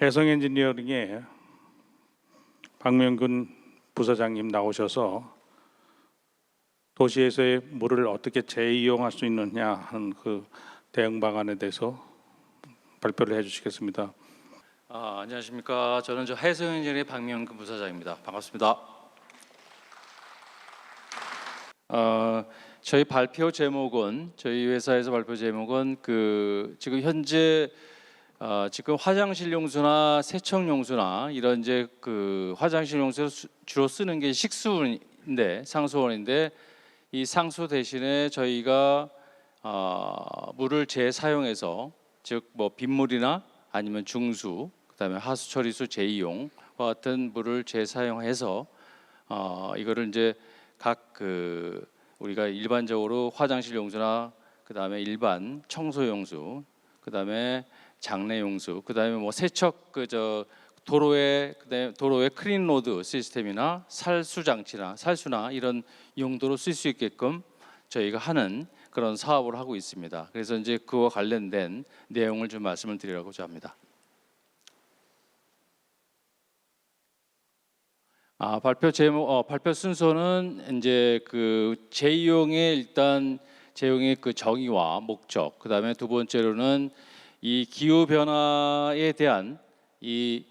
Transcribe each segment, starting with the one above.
해성 엔지니어링에 박명근 부사장님 나오셔서 도시에서의 물을 어떻게 재이용할 수 있느냐 하는 그 대응 방안에 대해서 발표를 해주시겠습니다. 아, 안녕하십니까. 저는 저 해성 엔지니어의 박명근 부사장입니다. 반갑습니다. 어, 저희 발표 제목은 저희 회사에서 발표 제목은 그 지금 현재 어, 지금 화장실 용수나 세척 용수나 이런 이제 그 화장실 용수 주로 쓰는 게 식수인데 상수원인데 이 상수 대신에 저희가 어, 물을 재사용해서 즉 뭐 빗물이나 아니면 중수 그다음에 하수 처리수 재이용과 같은 물을 재사용해서 어 이거를 이제 각 그 우리가 일반적으로 화장실 용수나 그다음에 일반 청소 용수 그다음에 장내 용수 그다음에 뭐 세척 그 저 도로에 그다음에 도로의 크린 로드 시스템이나 살수 장치나 살수나 이런 용도로 쓸 수 있게끔 저희가 하는 그런 사업을 하고 있습니다. 그래서 이제 그와 관련된 내용을 좀 말씀을 드리려고자 합니다. 아, 발표 제목 어, 발표 순서는 이제 그 재이용의 일단 재이용의 그 정의와 목적 그다음에 두 번째로는 이 기후 변화에 대한 이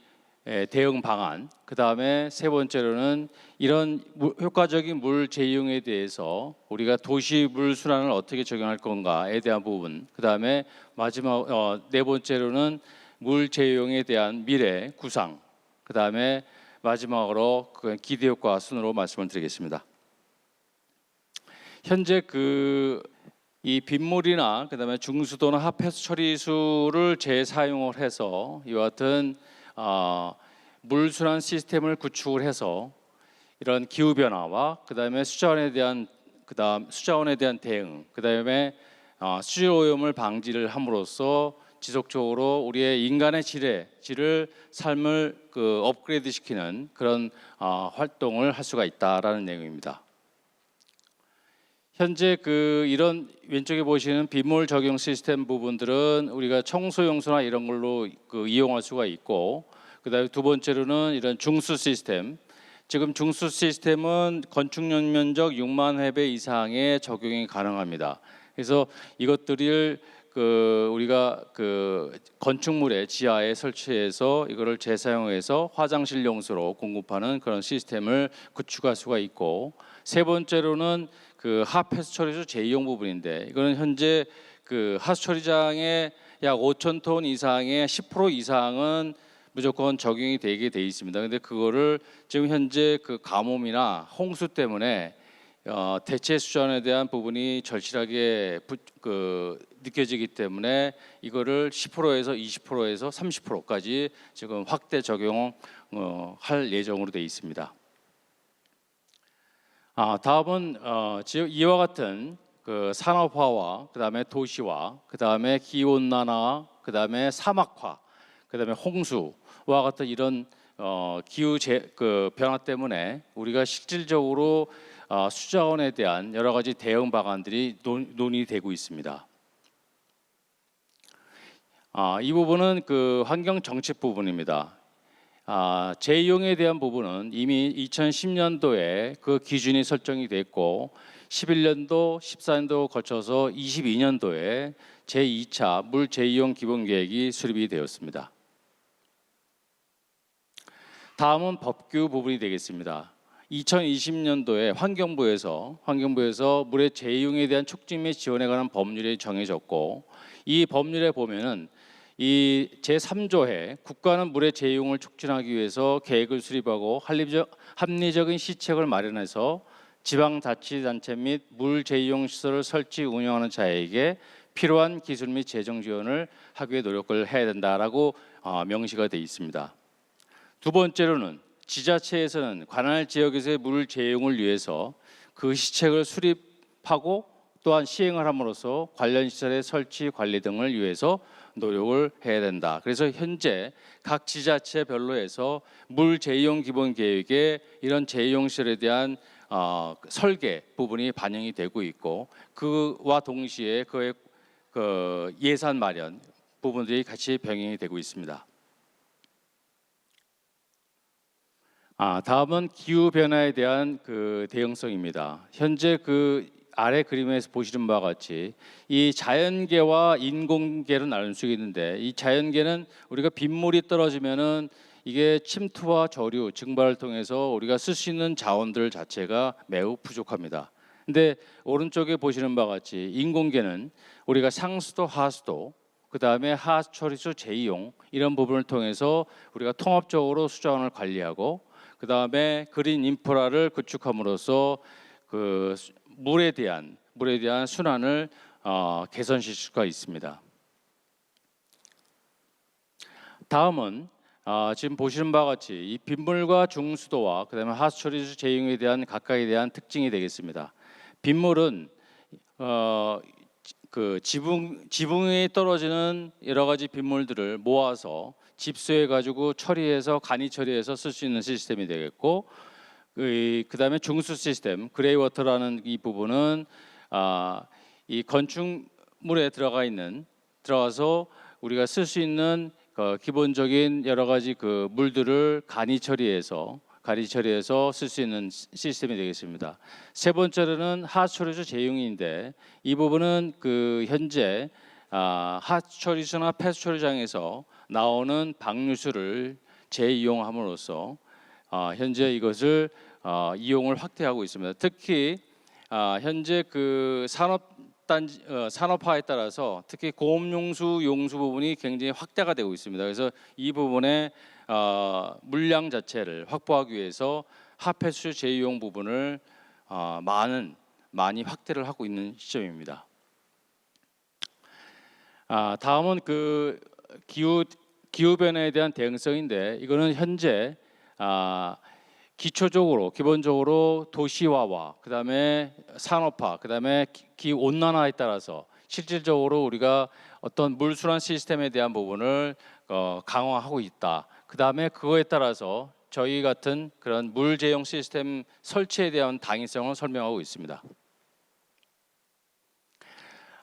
에, 대응 방안 그 다음에 세 번째로는 이런 물- 효과적인 물 재이용에 대해서 우리가 도시 물 순환을 어떻게 적용할 건가에 대한 부분 그 다음에 마지막 어, 네 번째로는 물 재이용에 대한 미래 구상 그 다음에 마지막으로 그 기대 효과 순으로 말씀을 드리겠습니다. 현재 그 이 빗물이나 그다음에 중수도나 하폐수 처리수를 재사용을 해서 이와 같은 어, 물 순환 시스템을 구축을 해서 이런 기후 변화와 그다음에 수자원에 대한 그다음 수자원에 대한 대응 그다음에 어, 수질 오염을 방지를 함으로써 지속적으로 우리의 인간의 질의 질을 삶을 그 업그레이드 시키는 그런 어, 활동을 할 수가 있다라는 내용입니다. 현재 그 이런 왼쪽에 보시는 빗물 적용 시스템 부분들은 우리가 청소 용수나 이런 걸로 그 이용할 수가 있고 그다음에 두 번째로는 이런 중수 시스템 지금 중수 시스템은 건축 연면적 6만 회배 이상의 적용이 가능합니다. 그래서 이것들을 그 우리가 그 건축물의 지하에 설치해서 이거를 재사용해서 화장실 용수로 공급하는 그런 시스템을 구축할 수가 있고 세 번째로는 그 하폐수 처리수 재이용 부분인데 이거는 현재 그 하수 처리장의 약 5천 톤 이상의 10% 이상은 무조건 적용이 되게 돼 있습니다. 근데 그거를 지금 현재 그 가뭄이나 홍수 때문에 어, 대체 수전에 대한 부분이 절실하게 부, 그 느껴지기 때문에 이거를 10%에서 20%에서 30%까지 지금 확대 적용 어, 할 예정으로 돼 있습니다. 아, 다음은 어, 지금 이와 같은 그 산업화와 그다음에 도시화, 그다음에 기온난화, 그다음에 사막화, 그다음에 홍수와 같은 이런 어, 기후 제, 그 변화 때문에 우리가 실질적으로 어, 수자원에 대한 여러 가지 대응 방안들이 논, 논의되고 있습니다. 아, 이 부분은 그 환경 정책 부분입니다. 아, 재이용에 대한 부분은 이미 2010년도에 그 기준이 설정이 됐고 11년도, 14년도 거쳐서 22년도에 제2차 물 재이용 기본 계획이 수립이 되었습니다. 다음은 법규 부분이 되겠습니다. 2020년도에 환경부에서 환경부에서 물의 재이용에 대한 촉진 및 지원에 관한 법률이 정해졌고 이 법률에 보면은 이 제3조에 국가는 물의 재이용을 촉진하기 위해서 계획을 수립하고 합리적, 합리적인 시책을 마련해서 지방자치단체 및 물 재이용 시설을 설치 운영하는 자에게 필요한 기술 및 재정 지원을 하기 위해 노력을 해야 된다라고 어, 명시가 돼 있습니다. 두 번째로는 지자체에서는 관할 지역에서의 물 재용을 위해서 그 시책을 수립하고 또한 시행을 함으로써 관련 시설의 설치 관리 등을 위해서 노력을 해야 된다. 그래서 현재 각 지자체별로 해서 물 재이용 기본 계획에 이런 재이용 시설에 대한 어, 설계 부분이 반영이 되고 있고 그와 동시에 그의 그 예산 마련 부분들이 같이 병행이 되고 있습니다. 아, 다음은 기후 변화에 대한 그 대응성입니다. 현재 그 아래 그림에서 보시는 바와 같이 이 자연계와 인공계로 나눌 수 있는데 이 자연계는 우리가 빗물이 떨어지면은 이게 침투와 저류 증발을 통해서 우리가 쓸 수 있는 자원들 자체가 매우 부족합니다. 근데 오른쪽에 보시는 바와 같이 인공계는 우리가 상수도 하수도 그 다음에 하수 처리수 재이용 이런 부분을 통해서 우리가 통합적으로 수자원을 관리하고 그 다음에 그린 인프라를 구축함으로써 그 수- 물에 대한 물에 대한 순환을 어, 개선시킬 수가 있습니다. 다음은 어, 지금 보시는 바와 같이 이 빗물과 중수도와 그다음에 하수처리수 재이용에 대한 각각에 대한 특징이 되겠습니다. 빗물은 어, 그 지붕 지붕에 떨어지는 여러 가지 빗물들을 모아서 집수해 가지고 처리해서 간이 처리해서 쓸 수 있는 시스템이 되겠고 그 그다음에 중수 시스템 그레이 워터라는 이 부분은 아, 이 건축물에 들어가 있는 들어가서 우리가 쓸 수 있는 그 기본적인 여러 가지 그 물들을 간이 처리해서 간이 처리해서 쓸 수 있는 시- 시스템이 되겠습니다. 세 번째로는 하수처리수 재용인데 이 부분은 그 현재 아, 하수처리수나 폐수처리장에서 나오는 방류수를 재이용함으로써 아, 현재 이것을 아, 이용을 확대하고 있습니다. 특히 아, 현재 그 산업 단지 어, 산업화에 따라서 특히 고업용수 용수 부분이 굉장히 확대가 되고 있습니다. 그래서 이 부분에 어, 물량 자체를 확보하기 위해서 하폐수 재이용 부분을 어, 많은 많이 확대를 하고 있는 시점입니다. 아, 다음은 그 기후 기후 변화에 대한 대응성인데 이거는 현재 아, 기초적으로 기본적으로 도시화와 그다음에 산업화 그다음에 기- 기후 온난화에 따라서 실질적으로 우리가 어떤 물순환 시스템에 대한 부분을 어, 강화하고 있다. 그다음에 그거에 따라서 저희 같은 그런 물 제용 시스템 설치에 대한 당위성을 설명하고 있습니다.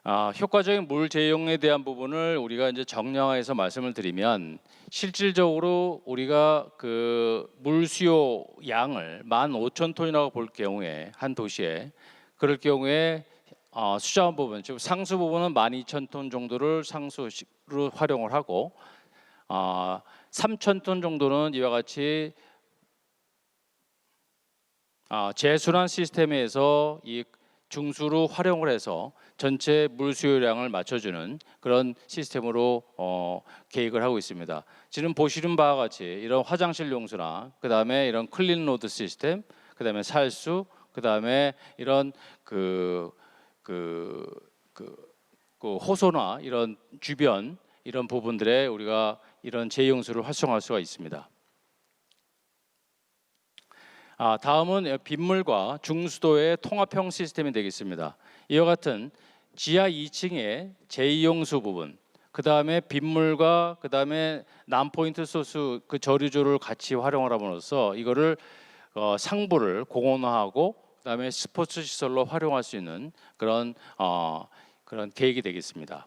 아, 효과적인 물 제용에 대한 부분을 우리가 이제 정량화해서 말씀을 드리면 실질적으로 우리가 그 물 수요 양을 15,000톤이라고 볼 경우에 한 도시에 그럴 경우에 어, 수자원 부분 즉 상수 부분은 12,000톤 정도를 상수로 활용을 하고 어, 3,000톤 정도는 이와 같이 아, 재순환 시스템에서 이 중수로 활용을 해서 전체 물 수요량을 맞춰주는 그런 시스템으로 어, 계획을 하고 있습니다. 지금 보시는 바와 같이 이런 화장실 용수나 그 다음에 이런 클린 로드 시스템, 그 다음에 살수, 그 다음에 이런 그, 그, 그, 그 호소나 이런 주변 이런 부분들에 우리가 이런 재용수를 활성화할 수가 있습니다. 아, 다음은 빗물과 중수도의 통합형 시스템이 되겠습니다. 이와 같은 지하 2층의 제2용수 부분, 그 다음에 빗물과 그 다음에 남포인트 소스 그 저류조를 같이 활용을 함으로써 이거를 어, 상부를 공원화하고 그 다음에 스포츠 시설로 활용할 수 있는 그런 어, 그런 계획이 되겠습니다.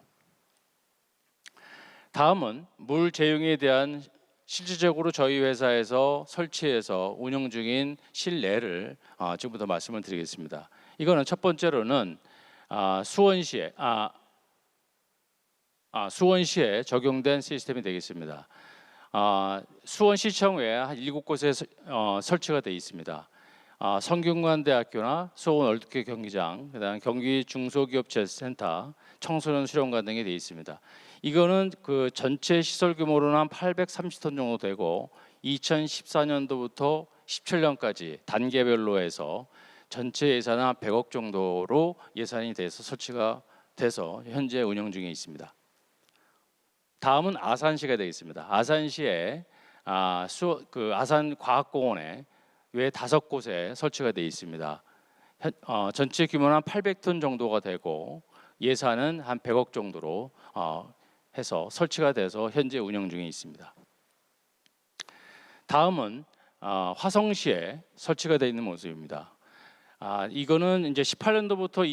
다음은 물 재용에 대한 실질적으로 저희 회사에서 설치해서 운영 중인 실내를 어, 지금부터 말씀을 드리겠습니다. 이거는 첫 번째로는 아, 수원시에 아, 아, 수원시에 적용된 시스템이 되겠습니다. 아, 수원시청에 한 일곱 곳에 서- 어, 설치가 되어 있습니다. 아, 성균관대학교나 수원 월드컵 경기장, 그다음 경기 중소기업체센터, 청소년 수련관 등이 되어 있습니다. 이거는 그 전체 시설 규모로는 한 830톤 정도 되고 2014년도부터 17년까지 단계별로 해서 전체 예산은 한 100억 정도로 예산이 돼서 설치가 돼서 현재 운영 중에 있습니다. 다음은 아산시가 되겠습니다. 아산시에 아, 수, 그 아산 과학공원에 외 다섯 곳에 설치가 되어 있습니다. 현, 어, 전체 규모는 한 800톤 정도가 되고 예산은 한 100억 정도로 어, 해서 설치가 돼서 현재 운영 중에 있습니다. 다음은 어, 화성시에 설치가 되어 있는 모습입니다. 아, 이거는 이제 18년도부터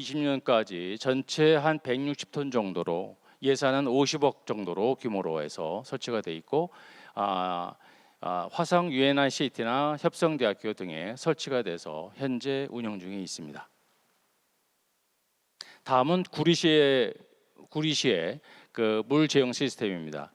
20년까지 전체 한 160톤 정도로 예산은 50억 정도로 규모로 해서 설치가 돼 있고 아, 아, 화성 유엔아 시티나 협성대학교 등에 설치가 돼서 현재 운영 중에 있습니다. 다음은 구리시의 구리시의 그 물 제용 시스템입니다.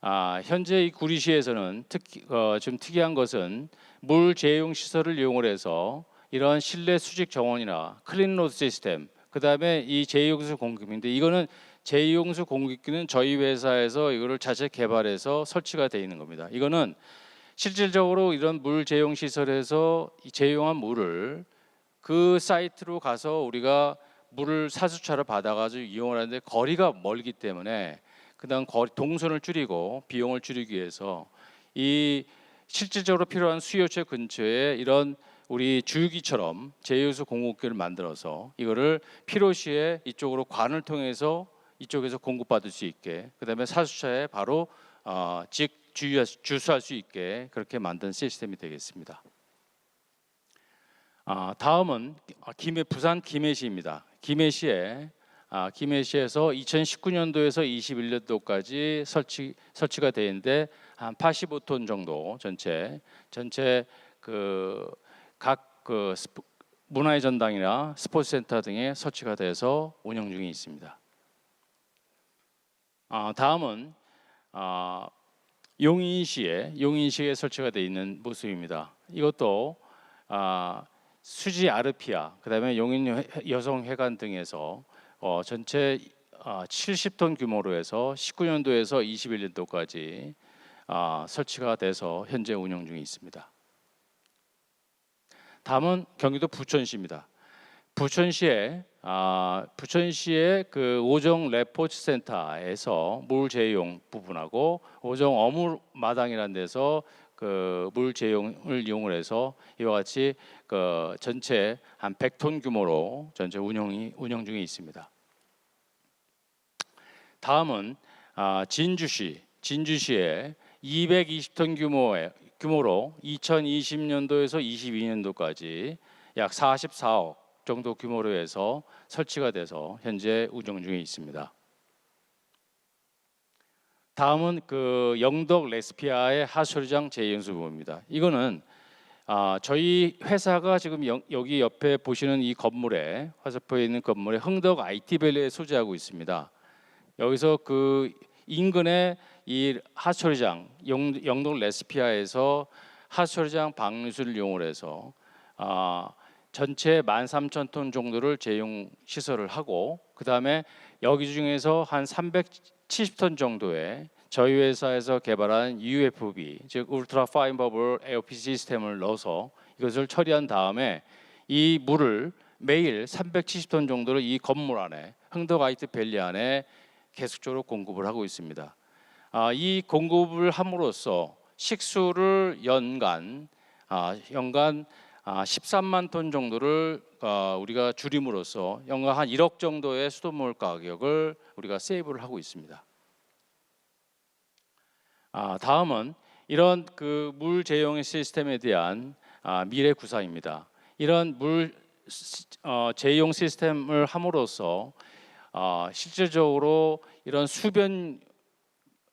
아, 현재 이 구리시에서는 특히 어, 좀 특이한 것은 물 제용 시설을 이용을 해서 이런 실내 수직 정원이나 클린로드 시스템, 그 다음에 이 제2용수 공급인데 이거는 제2용수 공급기는 저희 회사에서 이거를 자체 개발해서 설치가 되어 있는 겁니다. 이거는 실질적으로 이런 물 제용 시설에서 이 제용한 물을 그 사이트로 가서 우리가 물을 사수차를 받아가지고 이용을 하는데 거리가 멀기 때문에 그다음 거리 동선을 줄이고 비용을 줄이기 위해서 이 실질적으로 필요한 수요체 근처에 이런 우리 주유기처럼 제휴수 공급기를 만들어서 이거를 필요시에 이쪽으로 관을 통해서 이쪽에서 공급받을 수 있게 그다음에 사수차에 바로 어, 즉 주수할 수 있게 그렇게 만든 시스템이 되겠습니다. 아, 다음은 김해 부산 김해시입니다. 김해시에 아, 김해시에서 2019년도에서 21년도까지 설치 설치가 되어 있는데 한 85톤 정도 전체 전체 그각그 문화의 전당이나 스포츠 센터 등에 설치가 돼서 운영 중에 있습니다. 아, 다음은 아, 용인시에 용인시에 설치가 되어 있는 모습입니다. 이것도 아, 수지 아르피아, 그다음에 용인 여- 여성회관 등에서 어, 전체 아, 70톤 규모로 해서 19년도에서 21년도까지 아, 설치가 돼서 현재 운영 중에 있습니다. 다음은 경기도 부천시입니다. 부천시에 아, 부천시의 그 오정 레포츠 센터에서 물 제용 부분하고 오정 어물 마당이라는 데서 그물 제용을 이용을 해서 이와 같이 그 전체 한 100톤 규모로 전체 운영이 운영 중에 있습니다. 다음은 아, 진주시 진주시에 220톤 규모의 규모로 2020년도에서 22년도까지 약 44억 정도 규모로 해서 설치가 돼서 현재 운영 중에 있습니다. 다음은 그 영덕 레스피아의 하수리장 재연수부입니다. 이거는 아, 저희 회사가 지금 여, 여기 옆에 보시는 이 건물에 화살표에 있는 건물에 흥덕 IT밸리에 소재하고 있습니다. 여기서 그 인근에 이 하수리장 영, 영동 레스피아에서 하수리장 방류수를 이용을 해서 아, 전체 13,000톤 정도를 제용 시설을 하고 그다음에 여기 중에서 한 370톤 정도의 저희 회사에서 개발한 UFB 즉 울트라 파인 버블 에어피 시스템을 넣어서 이것을 처리한 다음에 이 물을 매일 370톤 정도를 이 건물 안에 흥덕 아이트 밸리 안에 계속적으로 공급을 하고 있습니다. 아, 이 공급을 함으로써 식수를 연간 아, 연간 아, 13만 톤 정도를 어, 우리가 줄임으로써 연간 한 1억 정도의 수돗물 가격을 우리가 세이브를 하고 있습니다. 아, 다음은 이런 그물 제용 시스템에 대한 아, 미래 구상입니다. 이런 물 시- 어, 시스템을 함으로써 어, 실질적으로 이런 수변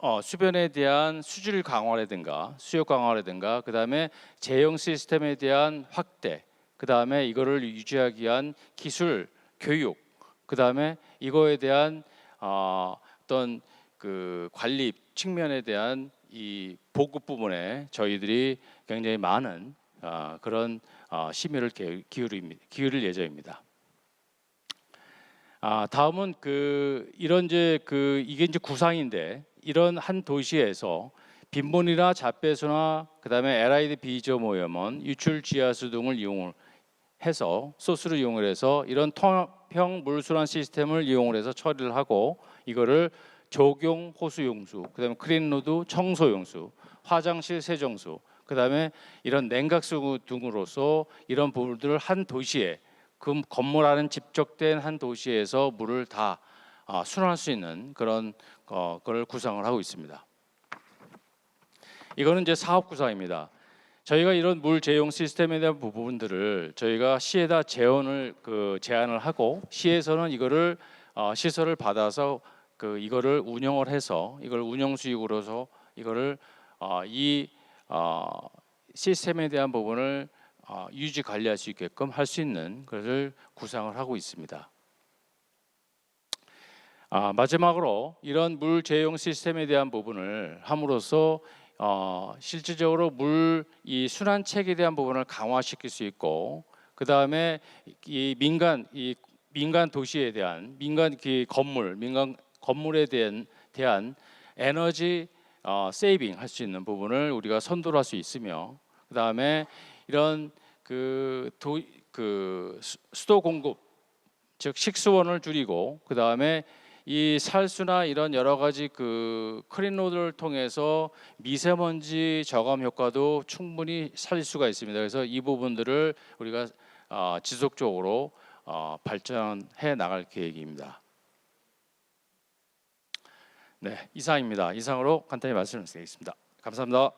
어, 수변에 대한 수질 강화라든가 수요 강화라든가 그다음에 제형 시스템에 대한 확대 그다음에 이거를 유지하기 위한 기술 교육 그다음에 이거에 대한 어, 어떤 그 관리 측면에 대한 이 보급 부분에 저희들이 굉장히 많은 어, 그런 어, 심혈을 기- 기울입니- 기울일 예정입니다. 아, 다음은 그 이런 이제 그 이게 이제 구상인데 이런 한 도시에서 빈본이나 자배수나 그다음에 LID 비저 모염원, 유출 지하수 등을 이용을 해서 소스를 이용을 해서 이런 통합형 물순환 시스템을 이용을 해서 처리를 하고 이거를 조경 호수 용수, 그다음에 크린로드 청소 용수, 화장실 세정수, 그다음에 이런 냉각수 등으로서 이런 부분들을 한 도시에 그 건물 안에 집적된 한 도시에서 물을 다 아, 순환할 수 있는 그런 어, 걸 구상을 하고 있습니다. 이거는 이제 사업 구상입니다. 저희가 이런 물 제용 시스템에 대한 부분들을 저희가 시에다 제언을 그 제안을 하고 시에서는 이거를 어, 시설을 받아서 그 이거를 운영을 해서 이걸 운영 수익으로서 이거를 어, 이 어, 시스템에 대한 부분을 어, 유지 관리할 수 있게끔 할 수 있는 것을 구상을 하고 있습니다. 아, 마지막으로 이런 물 제용 시스템에 대한 부분을 함으로써 어, 실질적으로 물 이 순환 책에 대한 부분을 강화시킬 수 있고 그 다음에 이 민간 이 민간 도시에 대한 민간 그 건물 민간 건물에 대한 대한 에너지 어, 세이빙 할 수 있는 부분을 우리가 선도를 할 수 있으며 그 다음에 이런 그 수- 수도 공급 즉 식수원을 줄이고 그 다음에 이 살수나 이런 여러 가지 그 크린로드를 통해서 미세먼지 저감 효과도 충분히 살릴 수가 있습니다. 그래서 이 부분들을 우리가 어, 지속적으로 어, 발전해 나갈 계획입니다. 네, 이상입니다. 이상으로 간단히 말씀을 드리겠습니다. 감사합니다.